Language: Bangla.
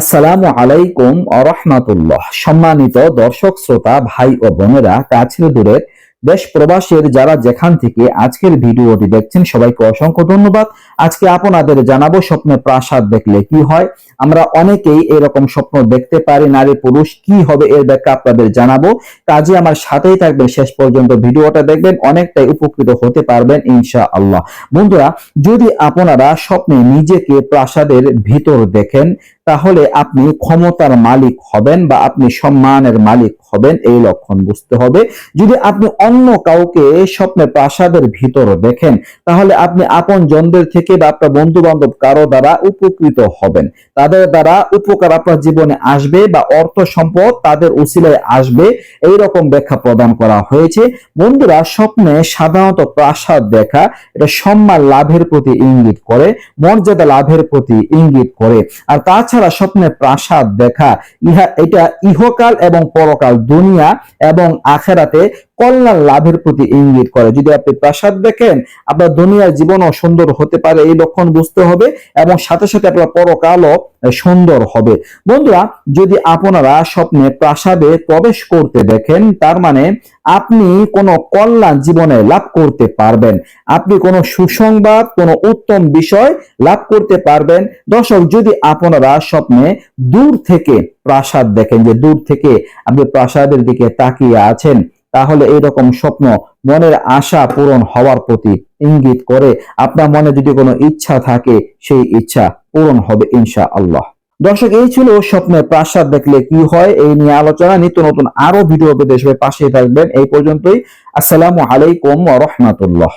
আসসালামু আলাইকুম আরহামাতুল্লাহ সম্মানিত দর্শক, শ্রোতা, ভাই ও বোনেরা, কাছের দূরের দেশ প্রবাসের যারা যেখান থেকে আজকের ভিডিওটি দেখছেন, সবাইকে অসংখ্য ধন্যবাদ। আজকে আপনাদের জানাব স্বপ্নে প্রাসাদ দেখলে কি হয়। আমরা অনেকেই এরকম স্বপ্ন দেখতে পারি, নারী পুরুষ কি হবে এর ব্যাখ্যা আপনাদের জানাব। কাজে আমার সাথেই থাকবেন, শেষ পর্যন্ত ভিডিওটা দেখবেন, অনেকটাই উপকৃত হতে পারবেন ইনশা আল্লাহ বন্ধুরা, যদি আপনারা স্বপ্নে নিজেকে প্রাসাদের ভিতর দেখেন তাহলে আপনি ক্ষমতার মালিক হবেন বা আপনি সম্মানের মালিক হবেন, এই লক্ষণ বুঝতে হবে। যদি আপনি অন্য কাউকে স্বপ্নে প্রাসাদের ভিতর দেখেন, তাহলে আপনি আপন জনদের থেকে বা আপনার বন্ধু বান্ধব কারও দ্বারা উপকৃত হবেন। তাদের দ্বারা উপকার আপনার জীবনে আসবে বা অর্থ সম্পদ তাদের উসিলায় আসবে এই রকম ব্যাখ্যা প্রদান করা হয়েছে। বন্ধুরা, স্বপ্নে সাধারণত প্রাসাদ দেখা, এটা সম্মান লাভের প্রতি ইঙ্গিত করে, মর্যাদা লাভের প্রতি ইঙ্গিত করে। আর তাছাড়া স্বপ্নে প্রাসাদ দেখা ইহা এটা ইহকাল এবং পরকাল দুনিয়া এবং আখেরাতে কল্যাণ লাভের প্রতি ইঙ্গিত করে। যদি আপনি প্রাসাদ দেখেন, আপনার দুনিয়ার জীবনও সুন্দর হতে পারে, এই লক্ষণ বুঝতে হবে এবং সাথে সাথে আপনার পরকালও সুন্দর হবে। বন্ধুরা, যদি আপনারা স্বপ্নে প্রাসাদে প্রবেশ করতে দেখেন, তার মানে আপনি কোনো কল্যাণ জীবনে লাভ করতে পারবেন। আপনি কোনো সুসংবাদ, কোনো উত্তম বিষয় লাভ করতে পারবেন। দর্শক, যদি আপনারা স্বপ্নে দূর থেকে প্রাসাদ দেখেন, যে দূর থেকে আপনি প্রাসাদের দিকে তাকিয়ে আছেন তাহলে এইরকম স্বপ্ন মনের আশা পূরণ হওয়ার প্রতি ইঙ্গিত করে। আপনার মনে যদি কোনো ইচ্ছা থাকে, সেই ইচ্ছা পূরণ হবে ইনশা আল্লাহ দর্শক, এই ছিল স্বপ্নের প্রাসাদ। দেখলে কি হয়? এই নিয়ে আলোচনা। নিত্য নতুন আরও ভিডিও পেতে সবাই পাশে থাকবেন। এই পর্যন্তই। আসসালামু আলাইকুম রাহমাতুল্লাহ।